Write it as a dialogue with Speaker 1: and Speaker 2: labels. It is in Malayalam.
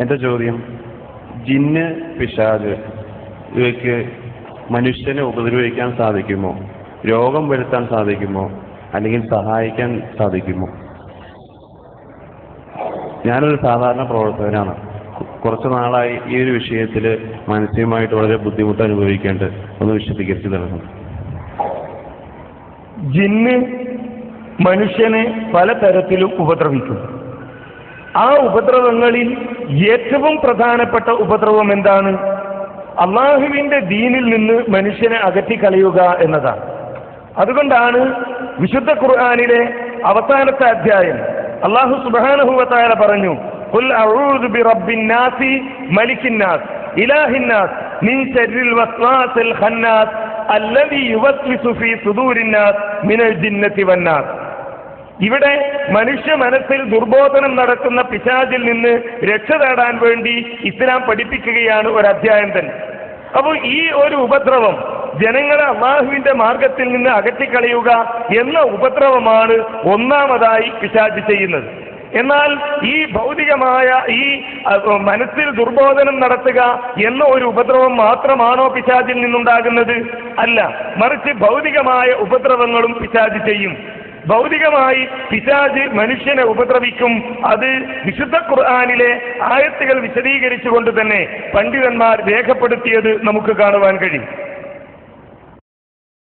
Speaker 1: എന്റെ ചോദ്യം? ജിന്ന് പിശാജ്. ഇവയ്ക്ക് മനുഷ്യനെ ഉപദ്രവിക്കാൻ സാധിക്കുമോ? രോഗം വരുത്താൻ സാധിക്കുമോ? അല്ലെങ്കിൽ സഹായിക്കാൻ സാധിക്കുമോ? ഞാനൊരു സാധാരണ പ്രവർത്തകനാണ്. കുറച്ചു നാളായി ഈ ഒരു വിഷയത്തിൽ മാനസികമായിട്ട് വളരെ ബുദ്ധിമുട്ട് അനുഭവിക്കേണ്ട. ഒന്ന് വിശദീകരിച്ചു തരണം.
Speaker 2: ജിന്ന് മനുഷ്യനെ പലതരത്തിലും ഉപദ്രവിക്കും. ആ ഉപദ്രവങ്ങളിൽ ഏറ്റവും പ്രധാനപ്പെട്ട ഉപദ്രവം എന്താണ്? അള്ളാഹുവിന്റെ ദീനിൽ നിന്ന് മനുഷ്യനെ അകറ്റിക്കളയുക എന്നതാണ്. അതുകൊണ്ടാണ് വിശുദ്ധ ഖുർആാനിലെ അവസാനത്തെ അധ്യായം. അള്ളാഹു സുബാനഹുവത്തായ പറഞ്ഞു "ഖുൽ അഊദു ബിറബ്ബിന്നാസി മലിക്കിന്നാസ് ഇലാഹിന്നാസ് മിൻ ശർരിൽ വസ്വാസിൽ ഇവിടെ മനുഷ്യ മനസ്സിൽ ദുർബോധനം നടക്കുന്ന പിശാചിൽ നിന്ന് രക്ഷ നേടാൻ വേണ്ടി ഇസ്ലാം പഠിപ്പിക്കുകയാണ് ഒരു അധ്യായം തന്നെ. അപ്പോൾ ഈ ഒരു ഉപദ്രവം ജനങ്ങളെ അള്ളാഹുവിന്റെ മാർഗത്തിൽ നിന്ന് അകറ്റിക്കളയുക എന്ന ഉപദ്രവമാണ് ഒന്നാമതായി പിശാജ് ചെയ്യുന്നത്. എന്നാൽ ഈ ഭൗതികമായ ഈ മനസ്സിൽ ദുർബോധനം നടത്തുക എന്ന ഒരു ഉപദ്രവം മാത്രമാണോ പിശാചിൽ നിന്നുണ്ടാകുന്നത്? അല്ല. മറിച്ച് ഭൗതികമായ ഉപദ്രവങ്ങളും പിശാജ് ചെയ്യും. ഭൗതികമായി പിശാജ് മനുഷ്യനെ ഉപദ്രവിക്കും. അത് വിശുദ്ധ ഖുർആാനിലെ ആയത്തുകൾ വിശദീകരിച്ചുകൊണ്ട് തന്നെ പണ്ഡിതന്മാർ രേഖപ്പെടുത്തിയത് നമുക്ക് കാണുവാൻ കഴിയും.